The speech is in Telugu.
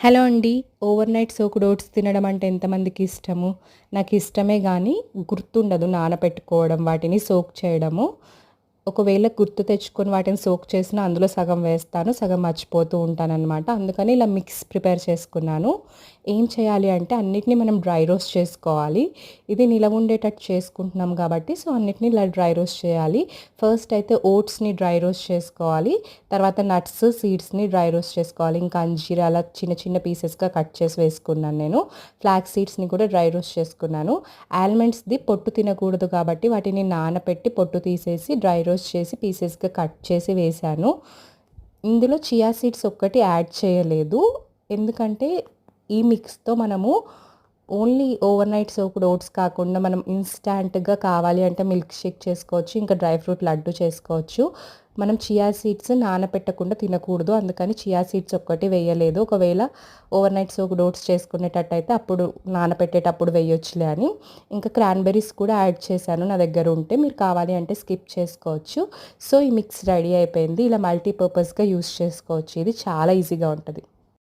హలో అండి. ఓవర్ నైట్ సోకుడు ఓట్స్ తినడం అంటే ఎంతమందికి ఇష్టము? నాకు ఇష్టమే కానీ గుర్తుండదు నానబెట్టుకోవడం వాటిని సోక్ చేయడము. ఒకవేళ గుర్తు తెచ్చుకొని వాటిని సోక్ చేసిన అందులో సగం వేస్తాను సగం మర్చిపోతూ ఉంటానన్నమాట. అందుకని ఇలా మిక్స్ ప్రిపేర్ చేసుకున్నాను. ఏం చేయాలి అంటే అన్నిటినీ మనం డ్రై రోస్ట్ చేసుకోవాలి. ఇది నిలవ ఉండేటట్టు చేసుకుంటున్నాం కాబట్టి సో అన్నిటినీ ఇలా డ్రై రోస్ట్ చేయాలి. ఫస్ట్ అయితే ఓట్స్ని డ్రై రోస్ట్ చేసుకోవాలి. తర్వాత నట్స్ సీడ్స్ని డ్రై రోస్ట్ చేసుకోవాలి. ఇంకా అంజీర అలా చిన్న చిన్న పీసెస్గా కట్ చేసి వేసుకున్నాను నేను. ఫ్లాక్ సీడ్స్ని కూడా డ్రై రోస్ట్ చేసుకున్నాను. ఆల్మండ్స్ది పొట్టు తినకూడదు కాబట్టి వాటిని నానపెట్టి పొట్టు తీసేసి డ్రై రోస్ట్ చేసి పీసెస్గా కట్ చేసి వేశాను. ఇందులో చియా సీడ్స్ ఒక్కటి యాడ్ చేయలేదు. ఎందుకంటే ఈ మిక్స్తో మనము only overnight soaked oats కాకుండా మనం ఇన్స్టాంట్గా కావాలి అంటే మిల్క్ షేక్ చేసుకోవచ్చు ఇంకా డ్రై ఫ్రూట్ లడ్డు చేసుకోవచ్చు. మనం చియా సీడ్స్ నానపెట్టకుండా తినకూడదు. అందుకని చియా సీడ్స్ ఒక్కటి వేయలేదు. ఒకవేళ ఓవర్ నైట్ సోకుడు ఓట్స్ చేసుకునేటట్టయితే అప్పుడు నానపెట్టేటప్పుడు వేయొచ్చులే అని. ఇంకా క్రాన్బెర్రీస్ కూడా యాడ్ చేశాను నా దగ్గర ఉంటే. మీరు కావాలి అంటే స్కిప్ చేసుకోవచ్చు. సో ఈ మిక్స్ రెడీ అయిపోయింది. ఇలా మల్టీపర్పస్గా యూస్ చేసుకోవచ్చు. ఇది చాలా ఈజీగా ఉంటుంది.